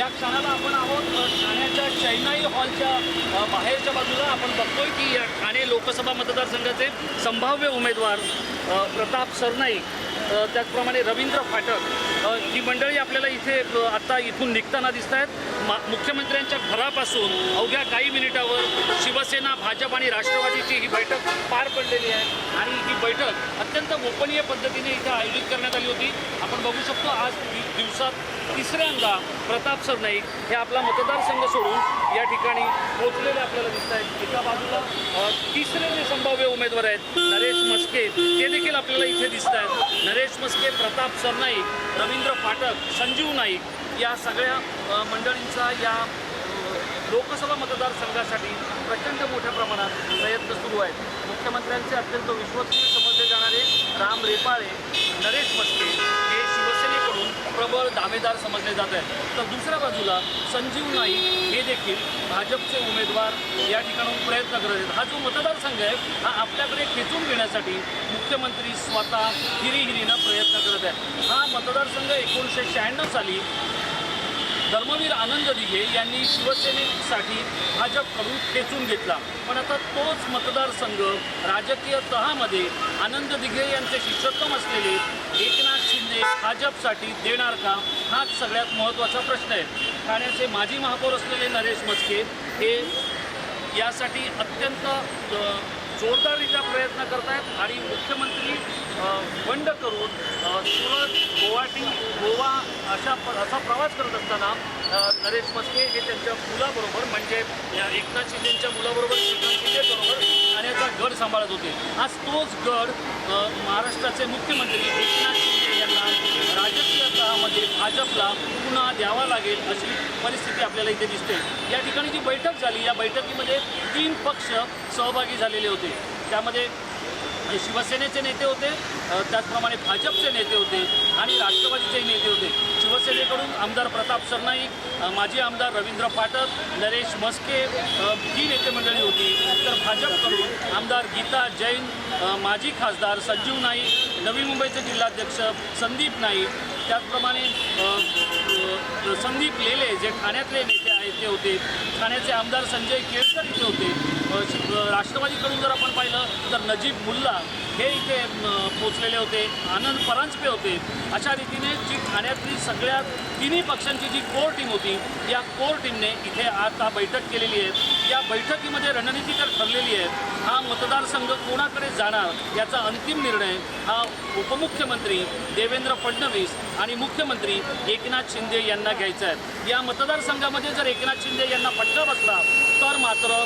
या क्षणाला आपण आहोत ठाण्याच्या चैनाई हॉलच्या बाहेरच्या बाजूला आपण बघतोय की या ठाणे लोकसभा मतदारसंघाचे संभाव्य उमेदवार प्रताप सरनाईक त्याचप्रमाणे रवींद्र फाटक ही मंडळी आपल्याला इथे आत्ता आता इथून निघताना दिसत आहेत. मा मुख्यमंत्र्यांच्या घरापासून अवघ्या काही मिनिटावर शिवसेना भाजप आणि राष्ट्रवादीची ही बैठक पार पडलेली आहे. आणि ही बैठक अत्यंत गोपनीय पद्धतीने इथे आयोजित करण्यात आली होती. आपण बघू शकतो आज दिवसात तिसऱ्यांदा प्रताप सरनाईक हे आपला मतदारसंघ सोडून या ठिकाणी पोहोचलेले आपल्याला दिसत आहेत. एका बाजूला तिसरे जे संभाव्य उमेदवार आहेत नरेश मस्के ते देखील आपल्याला इथे दिसत आहेत. नरेश मस्के प्रताप सरनाईक रवींद्र फाटक संजीव नाईक या सगळ्या मंडळींचा या लोकसभा मतदारसंघासाठी प्रचंड मोठ्या प्रमाणात प्रयत्न सुरू आहेत. मुख्यमंत्र्यांचे अत्यंत विश्वसनीय समजले जाणारे राम रेपाळे नरेश मस्के प्रबळ दावेदार समजले जात आहेत. तर दुसऱ्या बाजूला संजीव नाईक हे देखील भाजपचे उमेदवार या ठिकाणाहून प्रयत्न करत आहेत. हा जो मतदारसंघ आहे हा आपल्याकडे खेचून घेण्यासाठी मुख्यमंत्री स्वतः हिरीहिरीनं प्रयत्न करत आहेत. हा मतदारसंघ एकोणीसशे शहाण्णव साली धर्मवीर आनंद दिघे यांनी शिवसेनेसाठी भाजपकडून खेचून घेतला. पण आता तोच मतदारसंघ राजकीय तहामध्ये आनंद दिघे यांचे शिष्योत्तम असलेले एकनाथ शिंदे भाजपसाठी देणार का? हाच सगळ्यात महत्त्वाचा प्रश्न आहे. ठाण्याचे माजी महापौर असलेले नरेश मस्के हे यासाठी अत्यंत जोरदारीचा प्रयत्न करत आहेत आणि मुख्यमंत्री बंड करून सुरत गुवाहाटी गोवा अशा प असा प्रवास करत नरेश मस्के हे त्यांच्या मुलाबरोबर म्हणजे या एकनाथ शिंदेच्या मुलाबरोबर श्रीकांत शिंदेबरोबर ठाण्याचा गड सांभाळत होते. आज तोच गड महाराष्ट्राचे मुख्यमंत्री एकनाथ शिंदे यांना राजकीय काळामध्ये भाजपला पुन्हा द्यावा लागेल अशी परिस्थिती आपल्याला इथे दिसते. या ठिकाणी जी बैठक झाली या बैठकीमध्ये तीन पक्ष सहभागी झालेले होते. त्यामध्ये शिवसेनेचे नेते होते त्याचप्रमाणे भाजपचे नेते होते आणि राष्ट्रवादीचे नेते होते. शिवसेनेकडून आमदार प्रताप सरनाईक माजी आमदार रवींद्र पाटक नरेश मस्के ही नेते मंडळी होती. तर भाजपकडून आमदार गीता जैन माजी खासदार संजीव नाईक नवी मुंबईचे जिल्हाध्यक्ष संदीप नाईक त्याचप्रमाणे संदीप लेले जे ठाण्यातले नेते आहेत ते होते. ठाण्याचे आमदार संजय केळकर इथे होते. राष्ट्रवादीकडून जर आपण पाहिलं तर नजीब मुल्ला हे इथे पोचलेले होते आनंद परांजपे होते. अशा रीतीने जी ठाण्यातली सगळ्या तिन्ही पक्षांची जी कोर टीम होती या कोर टीमने इथे आता बैठक केलेली आहे. या बैठकीमध्ये रणनीती तर ठरलेली आहे. हा मतदारसंघ कोणाकडे जाणार याचा अंतिम निर्णय हा उपमुख्यमंत्री देवेंद्र फडणवीस आणि मुख्यमंत्री एकनाथ शिंदे यांना घ्यायचा आहे. या मतदारसंघामध्ये जर एकनाथ शिंदे यांना फटका बसला तर मात्र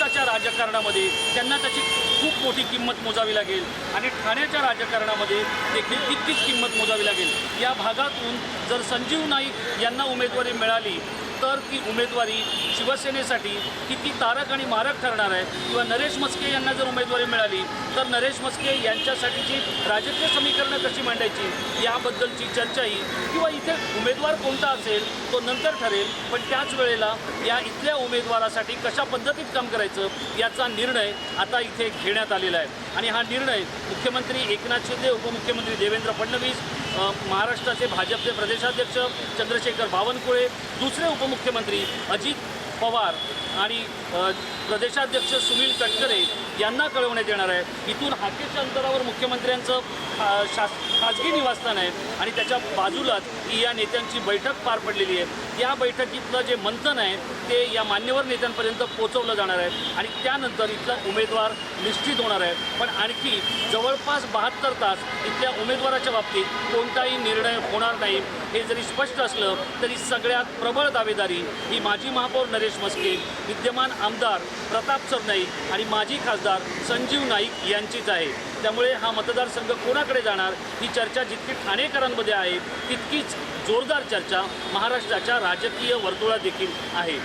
महाराष्ट्राच्या राजकारणामध्ये त्यांना त्याची खूप मोठी किंमत मोजावी लागेल. आणि ठाण्याच्या राजकारणामध्ये देखील तितकीच किंमत मोजावी लागेल. या भागातून जर संजीव नाईक यांना उमेदवारी मिळाली तर ती उमेदवारी शिवसेनेसाठी किती तारक आणि मारक ठरणार आहे? किंवा नरेश मस्के यांना जर उमेदवारी मिळाली तर नरेश मस्के यांच्यासाठीची राजकीय समीकरणं कशी मांडायची याबद्दलची चर्चाही किंवा इथे उमेदवार कोणता असेल तो नंतर ठरेल. पण त्याच वेळेला या इथल्या उमेदवारासाठी कशा पद्धतीत काम करायचं याचा निर्णय आता इथे घेण्यात आलेला आहे. आणि हा निर्णय मुख्यमंत्री एकनाथ शिंदे उपमुख्यमंत्री देवेंद्र फडणवीस महाराष्ट्राचे भाजपचे प्रदेशाध्यक्ष चंद्रशेखर बावनकुळे दुसरे उपमुख्यमंत्री अजित पवार आणि प्रदेशाध्यक्ष सुनील तटकरे यांना कळवण्यात येणार आहे. इथून हाकेच्या अंतरावर मुख्यमंत्र्यांचं शास खाजगी निवासस्थान आहे आणि त्याच्या बाजूलाच ही या नेत्यांची बैठक पार पडलेली आहे. या बैठकीतलं जे मंथन आहे ते या मान्यवर नेत्यांपर्यंत पोहोचवलं जाणार आहे आणि त्यानंतर इथला उमेदवार निश्चित होणार आहे. पण आणखी जवळपास बहात्तर तास इथल्या उमेदवाराच्या बाबतीत कोणताही निर्णय होणार नाही. हे जरी स्पष्ट असलं तरी सगळ्यात प्रबळ दावेदारी ही माजी महापौर नरेश मस्के विद्यमान आमदार प्रताप सरनाईक आणि माजी खासदार संजीव नाईक यांचीच आहे. त्यामुळे हा मतदारसंघ कोणाकडे जाणार? ही चर्चा जितकी ठाणेकरांमध्ये आहे तितकीच जोरदार चर्चा महाराष्ट्राच्या राजकीय वर्तुळात देखील आहे.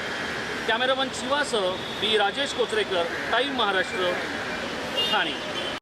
कॅमेरामन शिवासह मी राजेश कोचरेकर टाईम महाराष्ट्र ठाणे.